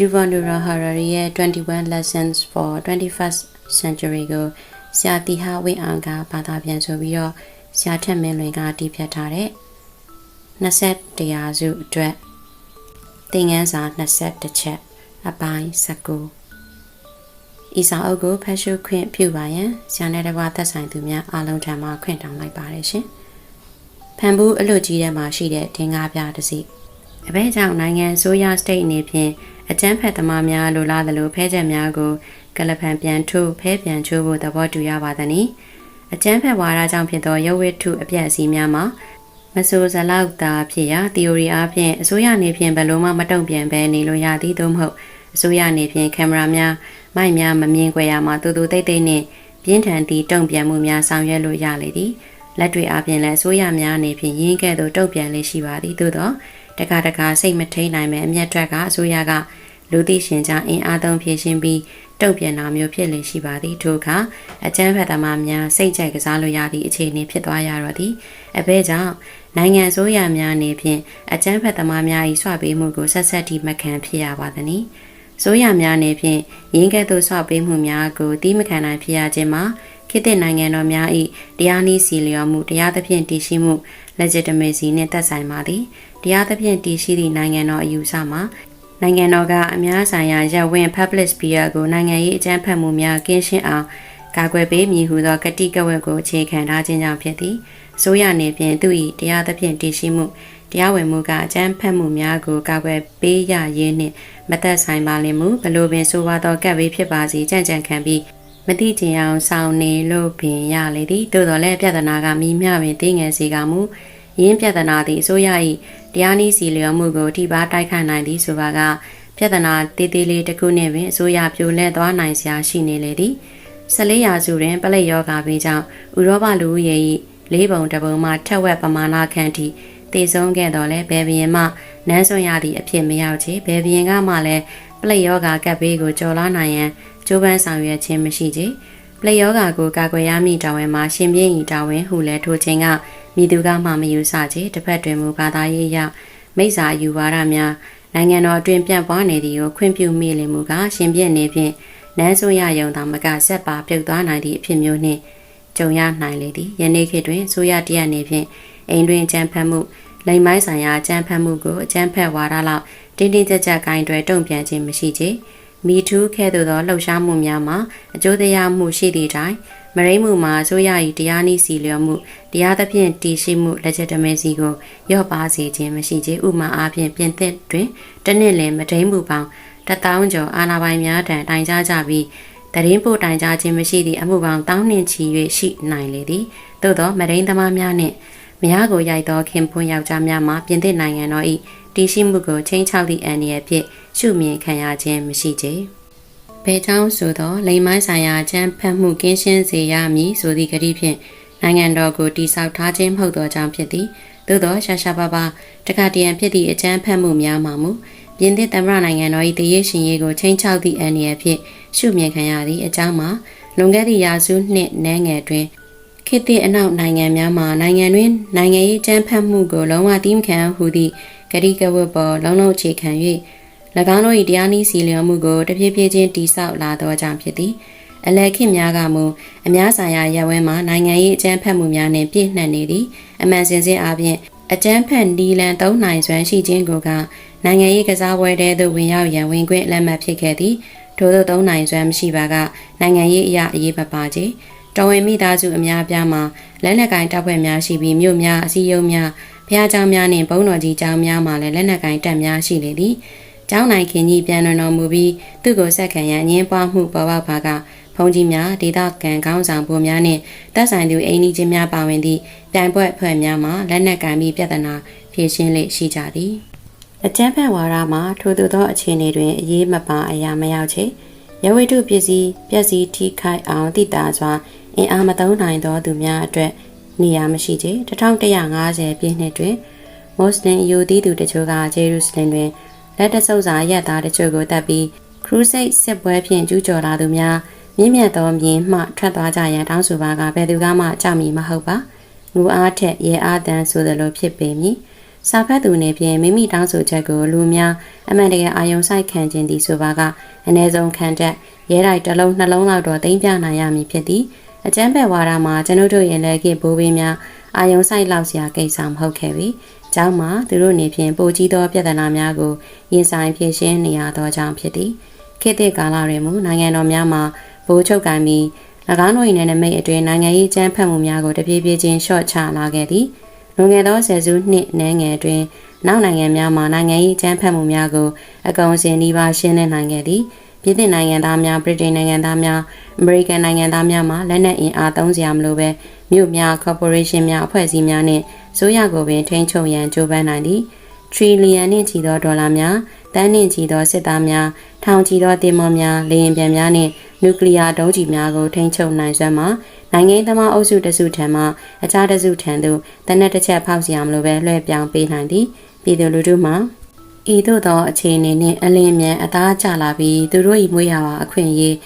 Yuval Noah Harari ရဲ့21 Lessons for 21st Century ကိုဆရာတီဟာဝင်းအောင်ကဘာသာပြန်ဆိုပြီးတော့ဆရာထက်မင်းလွင်ကတည်ဖြတ်ထားတဲ့20တရားစုအတွက်သင်ခန်းစာ21ချက်အပိုင်း19ဤစာအုပ်ကိုဖတ်ရှုခွင့်ပြုပါရန်ဆရာနဲ့တကွာသက်ဆိုင်သူများအားလုံးထံမှခွင့်တောင်းလိုက်ပါတယ်ရှင်။ဖန်ဘူးအလွတ်ကြီးထဲမှာရှိတဲ့တင်ကားပြတစ်စီအဘဲကြောင့်နိုင်ငံဆိုရစတိတ်အနေဖြင့် အကျန်းဖက်သမားများလိုလားသလိုဖဲချက်များကိုကလပံပြန်ထုဖဲပြန်ချိုးဖို့သဘောတူရပါသည်။အကျန်းဖက်ဝါဒကြောင့်ဖြစ်သောရုပ်ဝတ္ထုအပြည့်အစည်းများမှာမဆိုးစလောက်သာဖြစ်ရာ theory အားဖြင့်အစိုးရအနေဖြင့်ဘယ်လိုမှမတုံ့ပြန်ဘဲနေလို့ရသည်သို့မဟုတ်အစိုးရအနေဖြင့်ကင်မရာများမိုက်များမမြင်ကြရမှာတူတူတိတ်တိတ်နှင့်ပြင်းထန်သည့်တုံ့ပြန်မှုများဆောင်ရွက်လို့ရလေသည်လက်တွေအားဖြင့်လည်းအစိုးရများအနေဖြင့်ရင်းကဲ့သို့တုံ့ပြန်လေးရှိပါသည်သို့သော တခါတခါစိတ်မထိန်နိုင်မဲ့အမျက်ထွက်ကအစိုးရကလူသိရှင်ကြားအင်အားသုံးဖြည့်ရှင်းပြီးတုံ့ပြန်တာမျိုးဖြစ်လည်ရှိပါသည်ထို့အခါအကျန်းဖတ်သမားများစိတ်ကြိုက်ကစားလို့ရသည့်အခြေအနေဖြစ်သွားရတော့သည်အဘဲကြောင့်နိုင်ငံဆိုးရများနေဖြင့်အကျန်းဖတ်သမားများ၏ဆွပေးမှုကိုဆက်ဆက်တိမခံဖြစ်ရပါသည်။ဆိုးရများနေဖြင့်ရင်းကဲ့သို့ဆွပေးမှုများကိုတီးမခံနိုင်ဖြစ်ရခြင်းမှာခေတ်သစ်နိုင်ငံတော်များ၏တရားနည်းစီလျော်မှုတရားသဖြင့်တည်ရှိမှု legitimacy နှင့်သက်ဆိုင်ပါသည် တရားသဖြင့်တည်ရှိသည့်နိုင်ငံတော်အယူဆမှာနိုင်ငံတော်ကအများဆိုင်ရာရပ်ဝန်း public sphere ကိုနိုင်ငံရေးအကြမ်းဖက်မှုများကင်းရှင်းအောင်ကာကွယ်ပေးမည်ဟုသောကတိကဝတ်ကိုအခြေခံထားခြင်းကြောင့်ဖြစ်သည်ဆိုရနေဖြင့်သူ၏တရားသဖြင့်တည်ရှိမှုတရားဝင်မှုကအကြမ်းဖက်မှုများကိုကာကွယ်ပေးရရေးနှင့်မသက်ဆိုင်ပါလိမ့်မူဘလို့ပင်ဆိုပါသောကပ်ဘေးဖြစ်ပါစီကြံ့ကြံ့ခံပြီးမတိချင်အောင်ဆောင်နေလို့ပင်ရလေသည်သို့တော်လည်းပြဿနာကမိမျှပင်သိငယ်စီကမူရင်းပြဿနာသည်အစိုးရ၏ တရားနည်းစီလျော်မှုကိုထိပါတိုက်ခတ်နိုင်သည်ဆိုပါကပြဿနာတေးသေးလေးတစ်ခုနှင့်ပင်အစိုးရပြိုလဲသွားနိုင်စရာရှိနေလေသည်14ရာစုတွင်ပလက်ယောဂါဘေးကြောင့်ဥရောပလူဦးရေ၏လေးပုံတစ်ပုံမှထက်ဝက်ပမာဏခန့်ထိတည်ဆုံးခဲ့တော်လဲဘယ်ဘရင်မှနန်းစွန်ရသည့်အဖြစ်မရောက်ချေဘယ်ဘရင်ကမှလည်းပလက်ယောဂါကပ်ဘေးကိုကျော်လွှားနိုင်ရန်ကြိုးပမ်းဆောင်ရွက်ခြင်းမရှိချေပလက်ယောဂါကိုကာကွယ်ရမည့်တာဝန်မှာရှင်ပြင်းဤတာဝန်ဟုလည်းထိုခြင်းက မိသူကမှမယူဆချေတစ်ဖက်တွင်မူဘာသာရေးရမိစ္ဆာယူဝါဒများနိုင်ငံတော်အတွင်းပြန့်ပွားနေသည်ကိုခွင့်ပြုမိလင်မူကရှင်ပြင်းနေဖြင့်နန်းစွန်ရယုံသာမကဆက်ပါပြုတ်သွားနိုင်သည့်အဖြစ်မျိုးနှင့်ကြုံရနိုင်လေသည်ယနေ့ခေတ်တွင်ဆိုရတရနေဖြင့်အိမ်တွင်ကြမ်းဖက်မှုလိမ်မိုင်းဆိုင်ရာအကြမ်းဖက်မှုကိုအကြမ်းဖက်ဝါဒလောက်တင်းတင်းကြပ်ကြပ်ဂိုင်းတွေတုံ့ပြန်ခြင်းမရှိချေမိထူးခဲ့သို့သောလှုပ်ရှားမှုများမှာအကျိုးတရားမှုရှိသည့်တိုင် မရိမှုမှာဆိုရ၏တရားနည်းစီလျော်မှုတရားသဖြင့်တည်ရှိမှု legitimacy ကိုရော့ပါစေခြင်းမရှိချေဥမာအားဖြင့်ပြင်သစ်တွင်တနစ်လင်မဒိမ့်မှုပေါင်းတထောင်ကျော်အာဏာပိုင်များထံတိုင်ကြားကြပြီးတရင်ပို့တိုင်ကြားခြင်းမရှိသည့်အမှုပေါင်းတောင်းနှင့်ချီ၍ရှိနိုင်လေသည်သို့သောမရိန်သမားများနှင့်မယားကိုရိုက်သောခင်ပွန်းယောက်ျားများမှပြင်သစ်နိုင်ငံတော်၏တည်ရှိမှုကိုချင်းချောက်သည့်အန္တရာယ်ဖြင့်ရှုမြင်ခံရခြင်းမရှိချေဘ ယ်ကြောင့်ဆိုသောလိမ်မိုင်းဆိုင်ရာအကျန်းဖတ်မှုကင်းရှင်းစေရမည်ဆိုသည့်ကတိဖြင့်နိုင်ငံတော်ကိုတိဆောက်ထားခြင်းမဟုတ်သောကြောင့်ဖြစ်သည်သို့သောရှာရှာပါပါတခါတရံဖြစ်သည့်အကျန်းဖတ်မှုများမှာမူပြင်သစ်သမ္မတနိုင်ငံတော်၏တည်ရရှင်ရေးကိုချင်းချောက်သည့်အန္တရာယ်ဖြင့်ရှုမြင်ခံရသည့်အကြောင်းမှာလွန်ခဲ့သည့်ရာစုနှစ်နန်းငယ်တွင်ခေတ်သည့်အနောက်နိုင်ငံများမှာနိုင်ငံတွင်နိုင်ငံရေးကြမ်းဖက်မှုကိုလုံးဝတိမခံဟုသည့်ဂရိကဝတ်ပေါ်လုံးလုံးအခြေခံ၍၎ င်းတို့၏တရားနည်းစီလျော်မှုကိုတဖြည်းဖြည်းချင်းတိဆောက်လာသောကြောင့်ဖြစ်သည်အလယ်ခေတ်များကမူအများဆိုင်ရာရပ်ဝဲမှာနိုင်ငံရေးအကြမ်းဖက်မှုများနှင့်ပြည့်နှံ့နေသည်အမှန်စင်စစ်အားဖြင့်အကြမ်းဖက်နီလန်သုံးနိုင်စွမ်းရှိခြင်းကိုကနိုင်ငံရေးကစားပွဲတဲသို့ဝင်ရောက်ရန်ဝင်ခွင့်လက်မှတ်ဖြစ်ခဲ့သည်ထို့သောသုံးနိုင်စွမ်းမရှိပါကနိုင်ငံရေးအရာအရေးမပါချေတော်ဝင်မိသားစုအများပြားမှာလက်နက်ကင်တပ်ဖွဲ့များရှိပြီးမြို့များအစည်းအရုံးများဖျားเจ้าများနှင့်ဘုံတော်ကြီးเจ้าများမှာလည်းလက်နက်ကင်တပ်များရှိလေသည် ကျောင်းနိုင်ခင်ကြီးပြန်လွန်တော်မူပြီးသူ့ကိုဆက်ခံရန်ငင်းပွားမှုပေါ်ပေါက်ပါကဖုန်ကြီးများဒေသခံကောင်းဆောင်ပေါ်များနှင့်တပ်ဆိုင်သူအင်းကြီးချင်းများပါဝင်သည့်ပြိုင်ပွဲအဖွဲ့များမှာလက်နက်ကမ်းပြီးပြဿနာဖြေရှင်းလေ့ရှိကြသည်အကြမ်းဖက်ဝါဒမှာထိုသို့သောအခြေအနေတွင်အရေးမပါအရာမရောက်ချေရဝိတုပစ္စည်းပျက်စီးထိခိုက်အောင်တည်တာစွာအင်အားမသုံးနိုင်သောသူများအတွက်နေရာမရှိချေ1150ပြည့်နှစ်တွင်မွတ်စလင်အယူသီးသူတချို့ကဂျေရုဆလင်တွင် လက်တဆုပ်စာရက်သားတချို့ကိုတပ်ပြီးခရူးစိတ်စစ်ပွဲဖြင့်ကျူးကျော်လာသူများမြင့်မြတ်သောမြင်မှထွက်သွားကြရန်တောင်းဆိုပါကဘယ်သူကမှကြောက်မီမဟုတ်ပါငူအားထက်ရဲအားတန်းဆိုသလိုဖြစ်ပေမည်စာဖတ်သူနေဖြင့်မိမိတောင်းဆိုချက်ကိုလူများအမှန်တကယ်အာယုံဆိုင်ခံခြင်းသည်ဆိုပါကအ ਨੇ ဆုံးခံတတ်ရဲတိုက်တစ်လုံးနှလုံးလောက်တော့သိမ့်ပြနိုင်ရမည်ဖြစ်သည်အကျန်းဖက်ဝါဒမှာကျွန်ုပ်တို့ရဲ့လက်ကိဘိုးဘေးများအာယုံဆိုင်လောက်စရာကိစ္စမဟုတ်ခဲ့ပြီ။ ကျောင်းမှာသူတို့နေဖြင့်ပိုကြီးသောပြဿနာများကိုရင်ဆိုင်ဖြေရှင်းနေရသောကြောင့်ဖြစ်သည်။ခေတ်သစ်ကာလတွင်မူနိုင်ငံတော်များမှာဘိုးချုပ်ကံပြီး၎င်းတို့၏နယ်နိမိတ်အတွင်းနိုင်ငံရေးကျန်းဖက်မှုများကိုတပြေးပြေးချင်းရှော့ချလာခဲ့သည်။လွန်ခဲ့သောဆယ်စုနှစ်နည်းငယ်အတွင်းနောက်နိုင်ငံများမှာနိုင်ငံရေးကျန်းဖက်မှုများကိုအကောင်အစင်နှီးပါရှင်းလင်းနိုင်ခဲ့သည်။ပြည်သစ်နိုင်ငံသားများဗြိတိန်နိုင်ငံသားများအမေရိကန်နိုင်ငံသားများမှလက်နက်အင်အားသုံးစရာမလိုပဲမြို့များ corporation များအဖွဲ့အစည်းများနှ င့်ဆိုရကိုပင်ထိန်းချုပ်ရန်ကြိုးပမ်းနိုင်သည်ထရီလီယံနှင့်ချီသောဒေါ်လာများတန်းနှင့်ချီသောစစ်သားများထောင်ချီသောတင်မောများလေယာဉ်ပြန်များနှင့်နျူကလ িয়ার ဒုံးကျည်များကိုထိန်းချုပ်နိုင်စွမ်းမှာနိုင်ငံသမားအုပ်စုတစုထံမှအခြားတစုထံသို့တနက်တစ်ချက်ဖောက်စီရမလို့ပဲလွှဲပြောင်းပေးနိုင်သည်ပြည်သူလူထုမှဤသို့သောအခြေအနေနှင့်အလင်းမြန်အသားကျလာပြီးသူတို့၏မွေးရာပါအခွင့်အရေး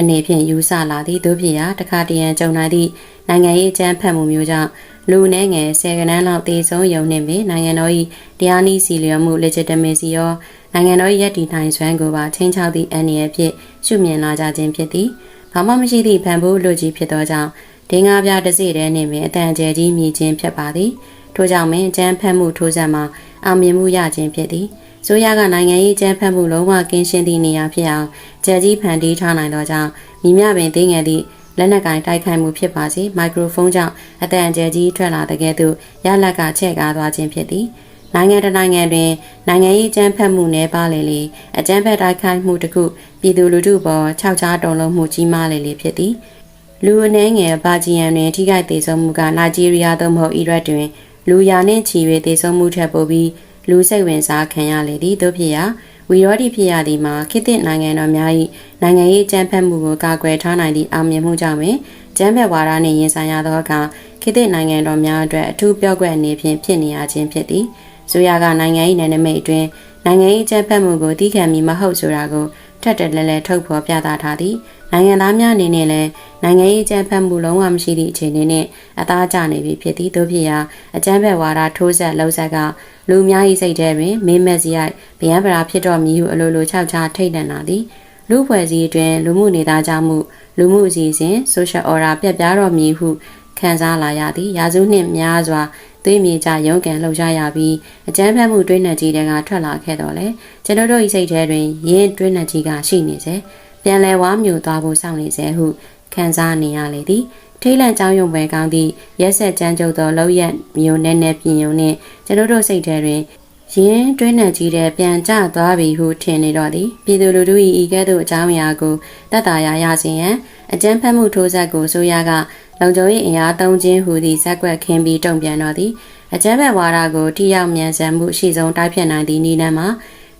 အနေဖြင့်ယူဆလာသည်တို့ဖြစ်ရာတခါတရံကြုံလာသည့်နိုင်ငံရေးအကြမ်းဖက်မှုမျိုးကြောင့် လူနှဲငယ်ဆယ်ကနန်းလောက်တေဆုံးယုံနှင့်ပင်နိုင်ငံတော်၏တရားနည်းစီလျော်မှု legitimacy ရောနိုင်ငံတော်၏ရည်တည်နိုင်စွမ်းကိုပါချင်းချောက်သည့်အန္တရာယ်ဖြင့်ရှုမြင်လာကြခြင်းဖြစ်သည်ဘာမှမရှိသည့်ဖန်ဖိုးလူကြီးဖြစ်သောကြောင့်ဒင်းကားပြတစ်စိတဲနှင့်ပင်အတန်ကျဲကြီးမြည်ခြင်းဖြစ်ပါသည်ထို့ကြောင့်ပင်အကြမ်းဖက်မှုထိုးဆက်မှာအောင်မြင်မှုရခြင်းဖြစ်သည်ဆိုရကနိုင်ငံရေးကျန်းဖက်မှုလုံးဝကင်းရှင်းသည့်နေရာဖြစ်အောင်ကြက်ကြီးဖန်တီးထားနိုင်သောကြောင့်မိမြပင်သိငယ်သည့် လက်နက်ကင်တိုက်ခိုက်မှုဖြစ်ပါစေမိုက်ခရိုဖုန်းကြောင့်အတန်အကျယ်ကြီးထွက်လာတဲ့ကဲ့သို့ရလက်ကချဲ့ကားသွားခြင်းဖြစ်သည်နိုင်ငံတနိုင်ငံတွင်နိုင်ငံရေးကျန်းဖက်မှုနှဲပါလေလေအကျန်းဖက်တိုက်ခိုက်မှုတစ်ခုပြည်သူလူထုပေါ်ခြောက်ခြားတုံလုံးမှုကြီးမားလေလေဖြစ်သည်လူအနှဲငယ်ဘာဂျီယန်တွင်ထိခိုက်သေးဆုံးမှုကနာဂျီးရီးယားသို့မဟုတ်အီရတ်တွင်လူရာနှင့်ချီ၍သေဆုံးမှုထက်ပိုပြီးလူစိတ်ဝင်စားခံရလေသည်တို့ဖြစ်ရာ ဝီရောဒီဖြစ်ရသည်မှာခေတ်သစ်နိုင်ငံတော်များ၏နိုင်ငံရေးကြမ်းဖက်မှုကိုကာကွယ်ထားနိုင်သည့်အောင်မြင်မှုကြောင့်ပင်ကျမ်းဖက်ဝါဒနှင့်ရင်ဆိုင်ရသောအခါခေတ်သစ်နိုင်ငံတော်များအတွက်အထူးပြော့ကွက်အနေဖြင့်ဖြစ်နေရခြင်းဖြစ်သည်ဆိုရကနိုင်ငံ၏နယ်နိမိတ်အတွင်းနိုင်ငံရေးကြမ်းဖက်မှုကိုတီးခံမီမဟုတ်ဆိုတာကိုထက်တက်လဲလဲထုတ်ဖော်ပြသထားသည် နိုင်ငံသားများအနေနဲ့လည်းနိုင်ငံရေးကြမ်းဖက်မှုလုံးဝမရှိသည့်အခြေအနေနဲ့အသားကျနေပြီဖြစ်သည်တို့ဖြစ်ရာအကြမ်းဖက်ဝါဒထိုးဆက်လှုပ်ဆက်ကလူများ၏စိတ်ထဲတွင်မင်းမက်စီရိုက်ဗျံပရာဖြစ်တော်မည်ဟုအလိုလိုခြောက်ခြားထိတ်လန့်လာသည်လူဖွဲ့စည်းအတွင်းလူမှုနေသားကြမှုလူမှုအစီအစဉ် social order ပြတ်ပြားတော်မည်ဟုခံစားလာရသည်ရာစုနှင့်များစွာသွေးမြေကြရုံးကန်လှုပ်ရှားရပြီးအကြမ်းဖက်မှုတွင်းနှက်ကြီးတွေကထွက်လာခဲ့တော့လေကျွန်တော်တို့၏စိတ်ထဲတွင်ရင်းတွင်းနှက်ကြီးကရှိနေစေ ပြန်လဲဝါမြူသွားဖို့စောင့်နေစေဟုခံစားနေရလေသည်ထိတ်လန့်ကြောင်းယုံပွဲကောင်းသည့်ရက်ဆက်ကြမ်းကြုတ်သောလောက်ရက်မျိုးနဲ့နဲ့ပြင်ယုံနှင့်ကျွန်တော်တို့စိတ်ထဲတွင်ရင်းတွင်းနှံကြီးတဲ့ပြန်ကျသွားပြီဟုထင်နေတော့သည်ပြည်သူလူထု၏ဤကဲ့သို့အကြောင်းအရာကိုတတ်တာရရစေရန်အကြမ်းဖက်မှုထိုးဆက်ကိုဆိုရကလုံခြုံရေးအင်အားသုံးခြင်းဟူသည့်ဇက်ကွက်ခင်းပြီးတုံ့ပြန်တော့သည်အကြမ်းဖက်ဝါဒကိုထိရောက်မြန်ဆန်မှုအရှိဆုံးတိုက်ဖြတ်နိုင်သည့်နည်းလမ်းမှာ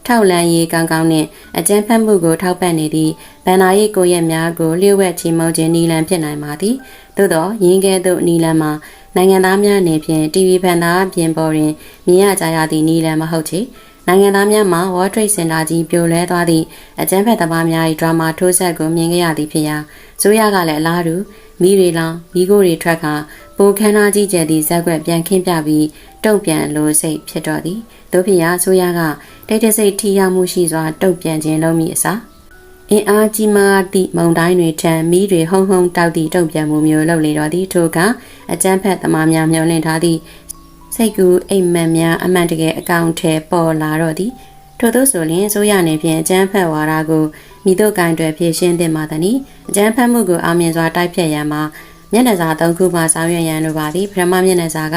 ထောက်လန်းရေးကောင်းကောင်းနှင့်အကြမ်းဖက်မှုကိုထောက်ပံ့နေသည့်ဗန္နာရေးကိုရက်များကိုလျှို့ဝှက်ချီမုံခြင်းနီလန်ဖြစ်နိုင်ပါသည်သို့သောရင်းကဲသို့နီလန်မှာနိုင်ငံသားများအနေဖြင့် TV ဖန်သားပြင်ပေါ်တွင်မြင်ရကြရသည့်နီလန်မဟုတ်ချေနိုင်ငံသားများမှာ World Trade Center ကြီးပြိုလဲသွားသည့်အကြမ်းဖက်သမားများ၏ဒရာမာထိုးဆက်ကိုမြင်ခဲ့ရသည်ဖြစ်ရာဆိုရကလည်းအလားတူမိရီလောင်မိကိုတွေထွက်ခါပိုခန်းသားကြီးကျယ်သည့်ဇက်ွက်ပြန်ခင်းပြပြီးတုံ့ပြန်လို့စိတ်ဖြစ်တော်သည်တို့ဖြစ်ရာဆိုရက တိတ်တဆိတ်ထိရောက်မှုရှိစွာတုံ့ပြန်ခြင်းလုပ်မိအစားအင်အားကြီးမားသည့်မုံတိုင်းတွေထံမိတွေဟုံဟုံတောက်သည့်တုံ့ပြန်မှုမျိုးလုပ်လေတော့သည်ထို့ကအကြမ်းဖက်သမားများမျှော်လင့်ထားသည့်စိတ်ကူးအိမ်မက်များအမှန်တကယ်အကောင့်ထဲပေါ်လာတော့သည်ထို့သောဆိုရင်ဆိုရနေဖြင့်အကျန်းဖက်ဝါဒကိုမိတို့ကင်တွေဖြည့်ရှင်းသင့်ပါသည်။အကျန်းဖက်မှုကိုအောင်မြင်စွာတိုက်ဖြတ်ရန်မှာမျက်နှာစာ၃ခုမှဆောင်ရွက်ရန်လိုပါသည်။ပထမမျက်နှာစာက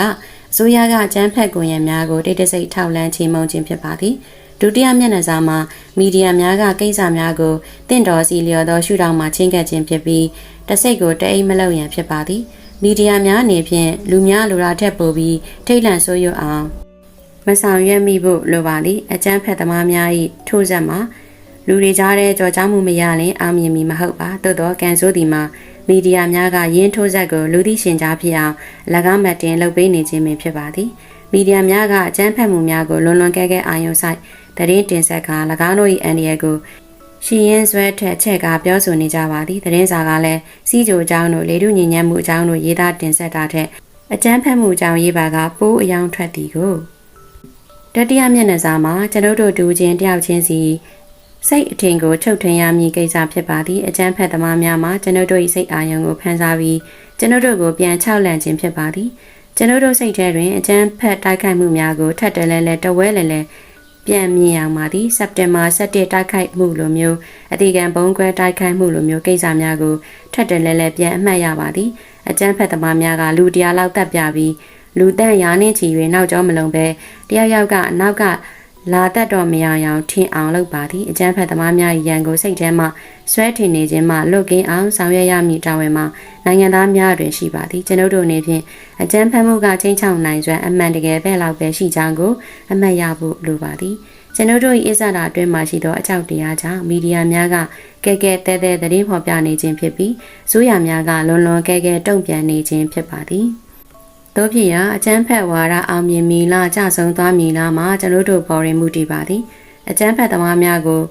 အစိုးရကအကျန်းဖက်ကွန်ရက်များကိုတိတ်တဆိတ်ထောက်လန်းချေမှုန်းခြင်းဖြစ်ပါသည်။ ဒုတိယမျက်နှာစာမှာမီဒီယာများကကိစ္စများကိုတင့်တော်စီလျော်သောရှုထောင့်မှချင်းကပ်ခြင်းဖြစ်ပြီးတစိတ်ကိုတအိမ်မလောက်ရန်ဖြစ်ပါသည်။မီဒီယာများအနေဖြင့်လူများလိုရာထက်ပိုပြီးထိတ်လန့်ဆိုးရွအောင်မဆောင်ရွက်မိဖို့လိုပါသည်အကျန်းဖက်သမားများ၏ထိုးဆက်မှာလူတွေကြားတဲ့ကြော်ကြားမှုမရရင်အောင်မြင်မီမဟုတ်ပါသို့တော့ကန်ဆိုးဒီမှာမီဒီယာများကရင်းထိုးဆက်ကိုလူသိရှင်ကြားဖြစ်အောင်၎င်းမတင်လုပ်ပေးနေခြင်းပင်ဖြစ်ပါသည်မီဒီယာများကအကျန်းဖက်မှုများကိုလွန်လွန်ကဲကဲအာရုံစိုက် တရင်တင်ဆက်က၎င်းတို့၏အန်ဒီယကိုရှင်ရင်ဆွဲထက်ချက်ကပြောဆိုနေကြပါသည်တရင်စာကလည်းစီးကြိုအကြောင်းတို့လေထုညဉ့်ညမ်းမှုအကြောင်းတို့ရေးသားတင်ဆက်တာထက်အကျန်းဖက်မှုအကြောင်းရေးပါကပိုးအယောင်ထွက်သည်ကိုတတိယမျက်နှာစာမှာကျွန်ုပ်တို့ဒူချင်းတယောက်ချင်းစီစိတ်အထင်ကိုချုပ်ထွင်ရမည်ကိစ္စဖြစ်ပါသည်အကျန်းဖက်သမားများမှာကျွန်ုပ်တို့၏စိတ်အာရုံကိုဖန်ဆားပြီးကျွန်ုပ်တို့ကိုပြန်ချောက်လန့်ခြင်းဖြစ်ပါသည်ကျွန်ုပ်တို့စိတ်ထဲတွင်အကျန်းဖက်တိုက်ခိုက်မှုများကိုထပ်တလဲလဲတဝဲလဲလဲ ပြန်မြင်ရမှာသည်စက်တင်ဘာ17တိုက်ခိုက်မှုလိုမျိုးအတိကံဘုံကွဲတိုက်ခိုက်မှုလိုမျိုးကိစ္စများကိုထပ်တလဲလဲပြန်အမှတ်ရပါသည်အကျန်းဖက်သမားများကလူတရားလောက်တပ်ပြပြီးလူတန့်ရာနှင်းချီ၍နောက်ကျောမလုံးပဲတယောက်ယောက်ကအနောက်က လာတတ်တော်မရအောင်ထင်အောင်လုပ်ပါသည်အကျန်းဖက်သမားများ၏ရန်ကိုစိတ်ထဲမှဆွဲထင်နေခြင်းမှလွတ်ကင်းအောင်ဆောင်ရွက်ရမည်တာဝန်မှာနိုင်ငံသားများတွင်ရှိပါသည်ကျွန်ုပ်တို့အနေဖြင့်အကျန်းဖက်မှုကချင်းချောင်နိုင်စွမ်းအမှန်တကယ်ပဲလောက်ပဲရှိကြောင်းကိုအမှတ်ရဖို့လိုပါသည်ကျွန်ုပ်တို့၏အစ္ဆဒအတွင်းမှာရှိသောအကြောက်တရားကြောင့်မီဒီယာများကကဲကဲတဲတဲသတင်းဖော်ပြနေခြင်းဖြစ်ပြီးဇိုးရများကလွန်လွန်ကဲကဲတုံ့ပြန်နေခြင်းဖြစ်ပါသည် တို့ဖြစ်ရာအကျန်းဖက်ဝါဒအောင်မြင်မီလားကြဆုံသွားမီလားမှာကျွန်တို့တို့ပေါ်ရင်မှုတည်ပါသည်အကျန်းဖက်သမားများကို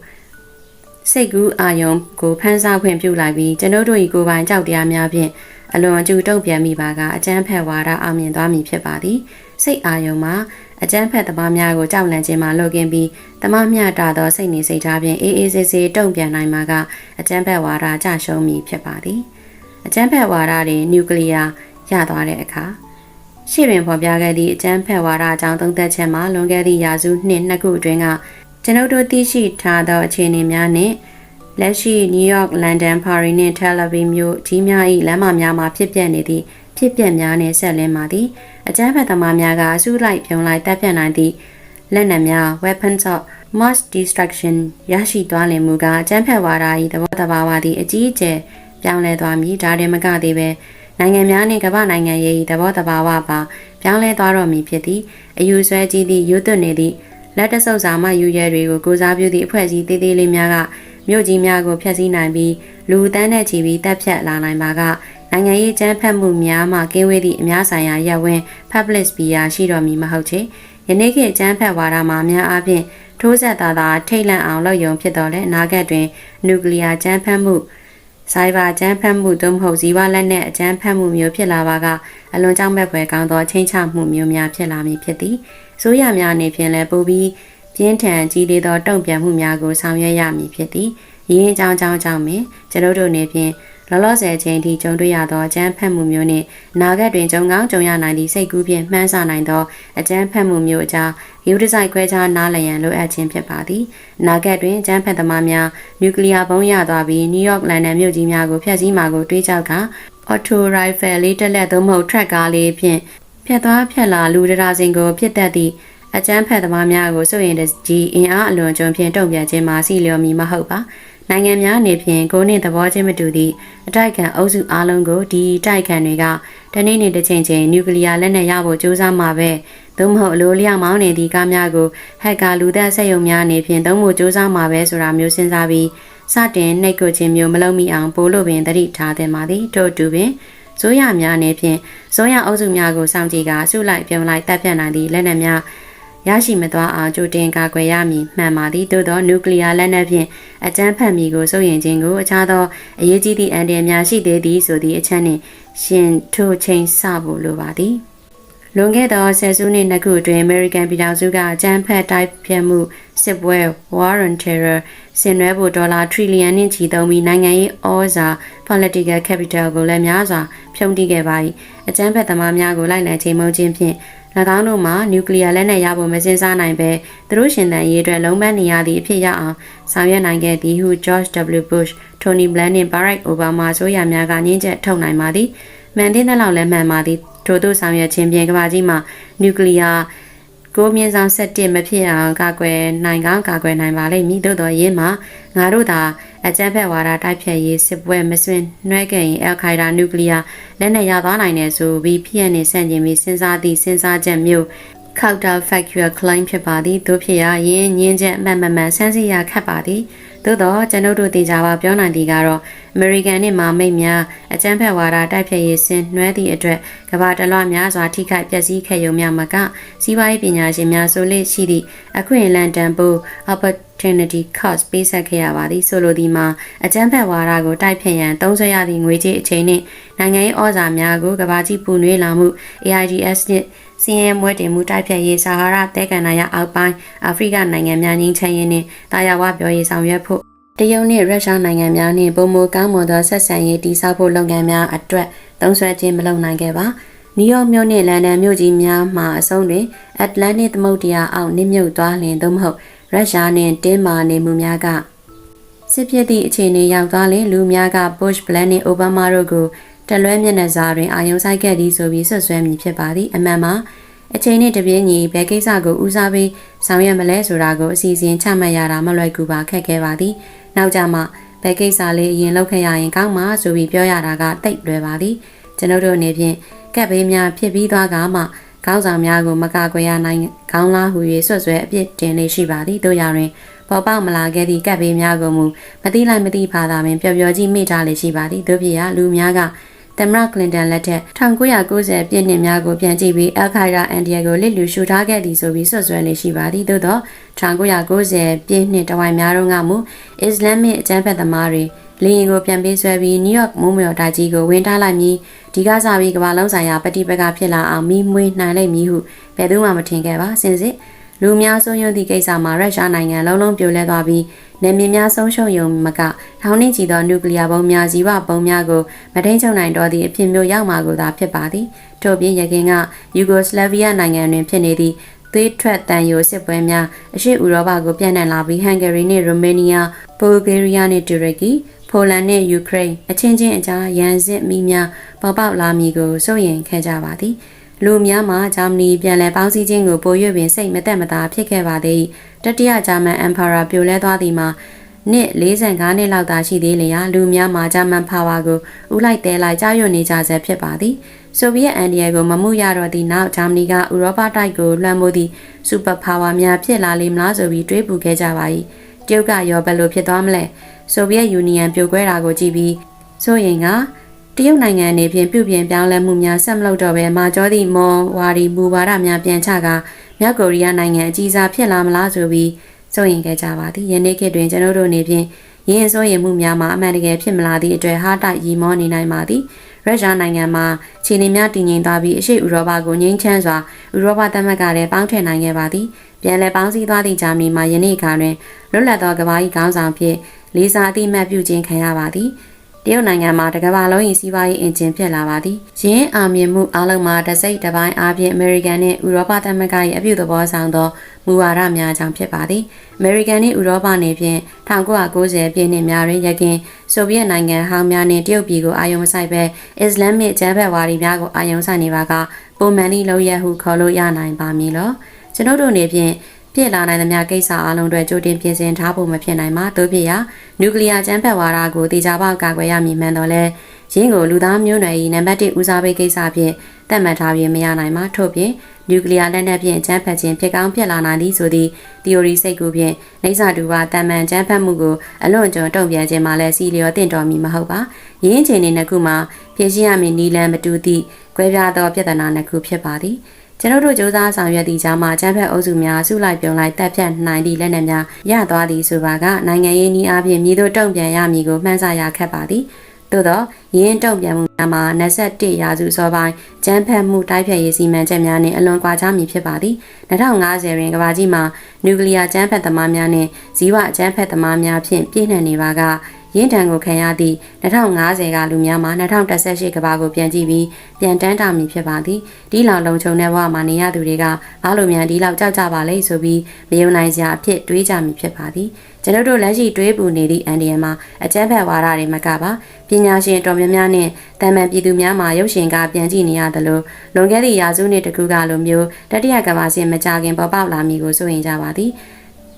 စိတ်ကူးအာယုံကိုဖန်ဆားခွင့်ပြုလိုက်ပြီးကျွန်တို့တို့၏ကိုယ်ပိုင်ကြောက်တရားများဖြင့်အလွန်အကျူတုံ့ပြန်မိပါကအကျန်းဖက်ဝါဒအောင်မြင်သွားမည်ဖြစ်ပါသည်စိတ်အာယုံမှာအကျန်းဖက်သမားများကိုကြောက်လန့်ခြင်းမှလွတ်ကင်းပြီးတမမျှတာသောစိတ်နေစိတ်ထားဖြင့်အေးအေးဆေးဆေးတုံ့ပြန်နိုင်မှာကအကျန်းဖက်ဝါဒကြရှုံးမည်ဖြစ်ပါသည်အကျန်းဖက်ဝါဒတွေနျူကလ িয়ার ရသွားတဲ့အခါ ရှေ့တွင်ဖော်ပြခဲ့သည့်အကျန်းဖက်ဝါဒအကြောင်းသုံးသပ်ချက်မှာလွန်ခဲ့သည့်ရာစုနှစ်နှစ်ခုအတွင်းကကျွန်ုပ်တို့သိရှိထားသောအခြေအနေများနှင့်လက်ရှိနယူးယောက်လန်ဒန်ပါရီနှင့်တယ်လီဗီမြို့ကြီးများ၏လမ်းမများမှာဖြစ်ပျက်နေသည့်ဖြစ်ပျက်များနှင့်ဆက်လင်းပါသည်အကြမ်းဖက်သမားများကအစုလိုက်ပြုံလိုက်တပ်ဖြတ်နိုင်သည့်လက်နက်များ weapons of mass destruction ရရှိသွားလင်မူကအကြမ်းဖက်ဝါဒ၏သဘောတဘာဝသည်အကြီးအကျယ်ပြောင်းလဲသွားမည်ဒါတင်မကသေးပဲ နိုင်ငံများနှင့်ကမ္ဘာနိုင်ငံရဲ့သဘောတဘာဝပါပြောင်းလဲသွားတော့မည်ဖြစ်သည်အယူဆွဲကြီးသည့်ရွတ်သွနေသည့်လက်တဆုပ်စာမှယူရဲတွေကိုကိုစားပြုသည့်အဖွဲ့အစည်းသေးသေးလေးများကမြို့ကြီးများကိုဖျက်ဆီးနိုင်ပြီးလူတန်းနဲ့ချီပြီးတပ်ဖြတ်လာနိုင်ပါကနိုင်ငံရေးကျန်းဖက်မှုများမှကင်းဝေးသည့်အများဆိုင်ရာရပ်ဝန်း public sphere ရှိတော်မူမဟုတ်ချေယနေ့ခေတ်ကျန်းဖက်ဝါဒမှာအများအားဖြင့်ထိုးဆက်သာသာထိတ်လန့်အောင်လုပ်ယုံဖြစ်တော်လဲအနာဂတ်တွင်နျူကလ িয়ার ကျန်းဖက်မှု ဆိုင်ဘာကျန်းဖက်မှုသို့မဟုတ်ဇီဝလက်နက်အကျန်းဖက်မှုမျိုးဖြစ်လာပါကအလွန်ကြောက်မဲ့ဖွယ်ကောင်းသောချင်းချမှုမျိုးများဖြစ်လာမည်ဖြစ်သည်ဆိုရများအနေဖြင့်လည်းပိုပြီးပြင်းထန်ကြီးလေးသောတုံ့ပြန်မှုများကိုဆောင်ရွက်ရမည်ဖြစ်သည်ရင်းအကြောင်းကြောင့်ကြောင့်ပင်ကျွန်ုပ်တို့နေဖြင့် လောလောဆယ်ချင်းထိကြုံတွေ့ရသောအကျန်းဖက်မှုမျိုးနှင့်နာဂတ်တွင်ကြုံကောင်းကြုံရနိုင်သည့်စိတ်ကူးဖြင့်မှန်းဆနိုင်သောအကျန်းဖက်မှုမျိုးအကြားယူဒီဇိုက်ခွဲခြားနားလည်ရန်လိုအပ်ခြင်းဖြစ်ပါသည်နာဂတ်တွင်အကျန်းဖက်သမားများနျူကလ িয়ার ဘုံးရသွားပြီးနယူးယောက်လန်ဒန်မြို့ကြီးများကိုဖျက်ဆီးမှာကိုတွေးကြောက်ကအော်တိုရိုင်ဖယ်လေးတက်လက်သို့မဟုတ်ထရက်ကားလေးဖြင့်ဖြတ်သွားဖြတ်လာလူဒရာစင်ကိုပြစ်တက်သည့်အကျန်းဖက်သမားများကိုစိုးရင်ကြီးအင်အားအလွန်ကျွံဖြင့်တုံ့ပြန်ခြင်းမှာစီလျော်မီမဟုတ်ပါ နိုင်ငံများအနေဖြင့်ကိုနှင့်သဘောချင်းမတူသည့်အတိုက်ခံအုပ်စုအလုံးကိုဒီတိုက်ခံတွေကတနေ့နေ့တစ်ချိန်ချိန်နျူကလ িয়ার လက်နက်ရဖို့ကြိုးစားမှာပဲသို့မဟုတ်အလိုလျောက်မောင်းနေသည့်ကားများကိုဟက်ကာလူသက်ဆက်ယုံများအနေဖြင့်သုံးဖို့ကြိုးစားမှာပဲဆိုတာမျိုးစဉ်းစားပြီးစတင်နှိတ်ကိုခြင်းမျိုးမလုပ်မိအောင်ပို့လို့ပင်တတိထားသင့်ပါသည်ထို့တူပင်ဇိုးရများအနေဖြင့်ဇိုးရအုပ်စုများကိုစောင့်ကြည့်ကာဆုလိုက်ပြုံလိုက်တပ်ဖြတ်နိုင်သည့်လက်နက်များ ရရှိမသွားအောင်ကြိုတင်ကာကွယ်ရမည်မှန်ပါသည်သို့သောနျူကလ িয়ার လက်နက်ဖြင့်အကြမ်းဖက်မည်ကိုစိုးရင်ခြင်းကိုအခြားသောအရေးကြီးသည့်အန္တရာယ်များရှိသေးသည်ဆိုသည့်အချက်နှင့်ရှင်ထိုချိန်စဖို့လိုပါသည်လွန်ခဲ့သောဆယ်စုနှစ်နှစ်ခုအတွင်း American ပြည်ထောင်စုကအကြမ်းဖက်တိုက်ဖျက်မှုစစ်ပွဲ War on Terror ဆင်နွှဲဖို့ဒေါ်လာထရီလီယံနှင့်ချီသုံးပြီးနိုင်ငံရေးဩဇာ political capital ကိုလည်းများစွာဖြုံတိခဲ့ပါ၏အကြမ်းဖက်သမားများကိုလိုက်လံချိန်မုံခြင်းဖြင့်၎ င်းတို့မှာနျူကလ িয়ার လက်နက်ရဖို့မစင်စားနိုင်ပဲသူတို့ရှင်သန်ရေးအတွက်လုံးပန်းနေရသည့်အဖြစ်ရအောင်ဆောင်ရွက်နိုင်ခဲ့သည်ဟု George W. Bush, Tony Blair နှင့် Barack Obama ဆိုရများကညှင်းချက်ထုတ်နိုင်ပါသည်။မှန်တဲ့လောက်လည်းမှန်ပါသည်။ထို့သို့ဆောင်ရွက်ခြင်းဖြင့်ကမ္ဘာကြီးမှာနျူကလ িয়ার ကိုမြင့်ဆောင်7မဖြစ်အောင်ကာကွယ်နိုင်ကောင်းကာကွယ်နိုင်ပါလိမ့်မည်သို့တော်ယင်းမှာငါတို့သာ အကြမ်းဖက်ဝါဒတိုက်ဖြတ်ရေးစစ်ပွဲမစွင်နှွဲခဲ့ရင်အယ်ခိုင်ဒါနျူကလ িয়ার လက်နက်ရသွားနိုင်တယ်ဆိုပြီးဖြစ်ရနေဆန့်ကျင်ပြီးစဉ်းစားသည့်စဉ်းစားချက်မျိုးခောက်တာ factual claim ဖြစ်ပါသည်တို့ဖြစ်ရာယင်းညင်းချက်အမှန်မှန်မှန်ဆန်းစစ်ရခတ်ပါသည်သို့တော့ကျွန်ုပ်တို့တေချာပါပြောနိုင်သည်ကတော့အမေရိကန်နှင့်မာမိတ်များအကြမ်းဖက်ဝါဒတိုက်ဖျက်ရေးဆင်နွှဲသည့်အတွက်ကမ္ဘာတလွှားများစွာထိခိုက်ပျက်စီးခဲ့ရုံများမကစီးပွားရေးပညာရှင်များဆိုလေရှိသည့်အခွင့်အလမ်းတန်ဖိုး opportunity Trinity Cost ပေးဆက်ခဲ့ရပါသည်ဆိုလိုသည်မှာအကြမ်းဖက်ဝါဒကိုတိုက်ဖျက်ရန်သုံးစွဲရသည့်ငွေကြေးအချိန်နှင့်နိုင်ငံရေးဩဇာများကိုကဘာကြီးပူနွေးလာမှု AIDS နှင့်စင်းရဲမွဲတင်မှုတိုက်ဖျက်ရေးဆာဟာရတဲကန်နာရအောက်ပိုင်းအာဖရိကနိုင်ငံများငင်းချမ်းရေးနှင့်တာယာဝပြောရေးဆောင်ရွက်ဖို့တရုတ်နှင့်ရုရှားနိုင်ငံများနှင့်ပုံမကောင်းမွန်သောဆက်ဆံရေးတည်ဆောက်ဖို့လုပ်ငန်းများအတွက်သုံးစွဲခြင်းမလုပ်နိုင်ခဲ့ပါနယူးယောက်မြို့နှင့်လန်ဒန်မြို့ကြီးများမှာအဆုံးတွင်အတ္တလန်တစ်သမုဒ္ဒရာအောက်နစ်မြုပ်သွားလျင်သို့မဟုတ် ရုရှားနှင့်တင်းမာနေမှုများကစစ်ဖြစ်သည့်အခြေအနေရောက်သွားလျင်လူများက Bush, Blair နှင့် Obama တို့ကိုတလွဲမျက်နှာစာတွင်အာရုံစိုက်ခဲ့သည်ဆိုပြီးဆွဆွဲမည်ဖြစ်ပါသည်အမှန်မှာအချိန်နဲ့တပြေးညီဘယ်ကိစ္စကိုဦးစားပေးဆောင်ရွက်မလဲဆိုတာကိုအစီအစဉ်ချမှတ်ရတာမလွယ်ကူပါခက်ခဲပါသည်နောက်ကြမှဘယ်ကိစ္စလေးအရင်လုပ်ခဲ့ရရင်ကောင်းမှာဆိုပြီးပြောရတာကတိတ်လွယ်ပါသည်ကျွန်ုပ်တို့အနေဖြင့်ကက်ဘေးများဖြစ်ပြီးသွားကမှ ခေါင်းဆောင်များကိုမကကွယ်ရနိုင်ခေါင်းလားဟူ၍ဆွဆွဲအပြစ်တင်နေရှိပါသည်တို့ရတွင်ပေါ်ပေါက်မလာခဲ့သည့်ကက်ဘေးများကိုမူမတိလိုက်မတိဖာသာပင်ပျော်ပျော်ကြီးမိထားလေရှိပါသည်တို့ဖြစ်ရာလူများကသမ္မတကလင်တန်လက်ထက်1990ပြည့်နှစ်များကိုပြန်ကြည့်ပြီးအယ်ခိုင်ရာအန်ဒီယာကိုလစ်လူရှူထားခဲ့သည်ဆိုပြီးဆွဆွဲနေရှိပါသည်သို့သော1990ပြည့်နှစ်တဝိုင်များတုန်းကမူအစ္စလာမစ်အကြမ်းဖက်သမားတွေ လေရင်ကိုပြန်ပေးဆွဲပြီးနယူးယောက်မုံမြော်တာကြီးကိုဝင်ထားလိုက်ပြီးဒီကစားပြီးကမ္ဘာလုံးဆိုင်ရာပဋိပက္ခဖြစ်လာအောင်မိမွေးနိုင်လိမ့်မည်ဟုဘယ်သူမှမထင်ခဲ့ပါစင်စစ်လူများဆုံးယုံသည့်ကိစ္စမှာရုရှားနိုင်ငံလုံးလုံးပြိုလဲသွားပြီးနယ်မြေများဆုံးရှုံးရုံမကထောင်နှင်းချီသောနျူကလ িয়ার ဘုံများဇီဝဘုံများကိုမထိန်ချုပ်နိုင်တော့သည့်အဖြစ်မျိုးရောက်မှာကိုသာဖြစ်ပါသည်ထို့ပြင်ရခင်ကယူဂိုစလာဗီးယားနိုင်ငံတွင်ဖြစ်နေသည့်သွေးထွက်တန်ယိုစစ်ပွဲများအရှေ့ဥရောပကိုပြန့်နှံ့လာပြီးဟန်ဂေရီနှင့်ရိုမေးနီးယားဘူလ်ဂေးရီးယားနှင့်တူရကီ ပိုလန်နှင့်ယူကရိန်းအချင်းချင်းအကြားရန်စစ်မိများပေါ်ပေါက်လာမည်ကိုစိုးရိမ်ခဲ့ကြပါသည်လူများမှာဂျာမနီပြန်လည်ပေါင်းစည်းခြင်းကိုပို၍ပင်စိတ်မသက်မသာဖြစ်ခဲ့ပါသည်တတိယဂျာမန်အမ်ပါရာပြိုလဲသွားသည်မှာနှစ်45နှစ်လောက်သာရှိသေးလျာလူများမှာဂျာမန်ပါဝါကိုဥလိုက်တဲလိုက်ကြားရွနေကြဆဲဖြစ်ပါသည်ဆိုဗီယက်အန်ဒီယကိုမမှုရတော့သည့်နောက်ဂျာမနီကဥရောပတိုက်ကိုလွှမ်းမိုးသည့်စူပါပါဝါများဖြစ်လာလိမ့်မလားဆိုပြီးတွေးပူခဲ့ကြပါ၏တရုတ်ကရောဘယ်လိုဖြစ်သွားမလဲ ဆိုဗီယက်ယူနီယံပြိုကွဲတာကိုကြည့်ပြီးဆိုရင်ကတရုတ်နိုင်ငံအနေဖြင့်ပြုပြင်ပြောင်းလဲမှုများဆက်မလုပ်တော့ဘဲမာကျောသည့်မော်ဝါဒီမူဝါဒများပြန်ချကာမြောက်ကိုရီးယားနိုင်ငံအကြီးစားဖြစ်လာမလားဆိုပြီးစိုးရင်ခဲ့ကြပါသည်ယနေ့ခေတ်တွင်ကျွန်တော်တို့အနေဖြင့်ရင်းစိုးရင်မှုများမှာအမှန်တကယ်ဖြစ်မလာသည့်အတွက်ဟာတိုက်ရီမောနေနိုင်ပါသည်ရုရှားနိုင်ငံမှာခြေနေများတည်ငြိမ်သွားပြီးအရှိဥရောပကိုငြိမ်းချမ်းစွာဥရောပသမဂ္ဂထဲပေါင်းထည့်နိုင်ခဲ့ပါသည်ပြန်လည်ပေါင်းစည်းသွားသည့်ဂျာမနီမှာယနေ့ခါတွင်လွတ်လပ်သောကမ္ဘာ၏ခေါင်းဆောင်ဖြစ် လေးစားအသိမှတ်ပြုခြင်းခံရပါသည်တရုတ်နိုင်ငံမှာတကမ္ဘာလုံး၏စီးပွားရေးအင်ဂျင်ဖြစ်လာပါသည်။ယင်းအာမြင်မှုအလုံးမှာတစိတ်တစ်ပိုင်းအားဖြင့်အမေရိကန်နှင့်ဥရောပသမဂ္ဂ၏အပြုသဘောဆောင်သောမူဝါဒများကြောင့်ဖြစ်ပါသည်။အမေရိကန်နှင့်ဥရောပနေဖြင့်1990ပြည့်နှစ်များတွင်ရခင်ဆိုဗီယက်နိုင်ငံဟောင်းများနှင့်တရုတ်ပြည်ကိုအာရုံမစိုက်ဘဲအစ္စလာမစ်ကျမ်းဖက်ဝါဒီများကိုအာရုံစိုက်နေပါကပုံမှန်သည့်လောက်ရဟုခေါ်လို့ရနိုင်ပါမည်လော။ကျွန်ုပ်တို့အနေဖြင့် ဖြစ်လာနိုင်သမျှကိစ္စအလုံးတွေကြိုတင်ပြင်ဆင်ထားဖို့မဖြစ်နိုင်ပါတို့ဖြစ်ရာနျူကလ িয়ার ကျန်းဖက်ဝါဒကိုတေချာပေါက်ကာကွယ်ရမည်မှန်တော့လဲရင်းကိုလူသားမျိုးနွယ်၏နံပါတ်1ဦးစားပေးကိစ္စဖြင့်သတ်မှတ်ထားပြီးမရနိုင်ပါထို့ပြင်နျူကလ িয়ার လက်နက်ဖြင့်ကျန်းဖက်ခြင်းဖြစ်ကောင်းဖြစ်လာနိုင်သည်ဆိုသည့် theory စိတ်ကူဖြင့်နေစာတူပါတမန်ကျန်းဖက်မှုကိုအလွန်ကျွံတုံ့ပြန်ခြင်းမှာလဲစီလျော်တင့်တော်မီမဟုတ်ပါရင်းချိန်နေနှစ်ခုမှာဖြည့်ရှင်းရမည်နီလန်မတူသည့်ကွဲပြားသောပြဿနာနှစ်ခုဖြစ်ပါသည် ကျွန်ုပ်တို့စ조사ဆောင်ရွက်သည့်ကြားမှာကျန်းဖက်အုပ်စုများစုလိုက်ပြုံလိုက်တပ်ဖြတ်နိုင်သည့်လက်နက်များရသွားသည်ဆိုပါကနိုင်ငံရေးနည်းအားဖြင့်မြေတို့တုံ့ပြန်ရမည်ကိုမှန်းဆရခက်ပါသည်သို့သောရင်းတုံ့ပြန်မှုများမှာ21ရာစုစောပိုင်းကျန်းဖက်မှုတိုက်ဖျက်ရေးစီမံချက်များနှင့်အလွန်ကွာခြားမည်ဖြစ်ပါသည်2050တွင်ကမ္ဘာကြီးမှာနျူကလ িয়ার ကျန်းဖက်သမားများနှင့်ဇီဝကျန်းဖက်သမားများဖြင့်ပြည့်နှံ့နေပါက ရင်းတံကိုခံရသည့်2050ကလူများမှာ2018ကဘာကိုပြန်ကြည့်ပြီးပြန်တန်းတာမည်ဖြစ်ပါသည်ဒီလောက်လုံခြုံတဲ့ဘဝမှာနေရသူတွေကဘာလို့မြန်ဒီလောက်ကြောက်ကြပါလဲဆိုပြီးမယုံနိုင်စရာအဖြစ်တွေးကြမည်ဖြစ်ပါသည်ကျွန်တော်တို့လက်ရှိတွေးပူနေသည့်အန်ဒီယံမှာအကြမ်းဖက်ဝါဒတွေမကပါပညာရှင်တော်များများနဲ့တာမန်ပြည်သူများမှာရုပ်ရှင်ကပြန်ကြည့်နေရသလိုလွန်ခဲ့သည့်ရာစုနှစ်တကူကလိုမျိုးတတိယကမ္ဘာစစ်မကြခင်ပေါ်ပေါက်လာမည်ကိုစိုးရင်ကြပါသည်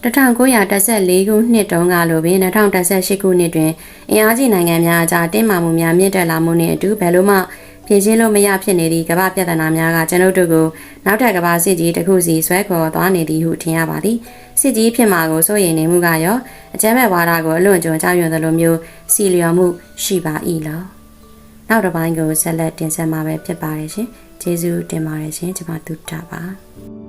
1914ခုနှစ်တုန်းကလိုပင်2018ခုနှစ်တွင်အင်အားကြီးနိုင်ငံများအကြားတင်းမာမှုများမြင့်တက်လာမှုနှင့်အတူဘယ်လိုမှဖြေရှင်းလို့မရဖြစ်နေသည့်ကမ္ဘာပြဿနာများကကျွန်ုပ်တို့ကိုနောက်ထပ်ကမ္ဘာစစ်ကြီးတစ်ခုစီဆွဲခေါ်သွားနေသည်ဟုထင်ရပါသည်စစ်ကြီးဖြစ်မှာကိုစိုးရိမ်နေမှုကရောအကြမ်းမဲ့ဝါဒကိုအလွန်ကျွံကြောက်ရွံ့သလိုမျိုးစီလျော်မှုရှိပါ၏လောနောက်တစ်ပိုင်းကိုဆက်လက်တင်ဆက်မှာပဲဖြစ်ပါတယ်ရှင်ကျေးဇူးတင်ပါတယ်ရှင်ကျွန်မတူတာပါ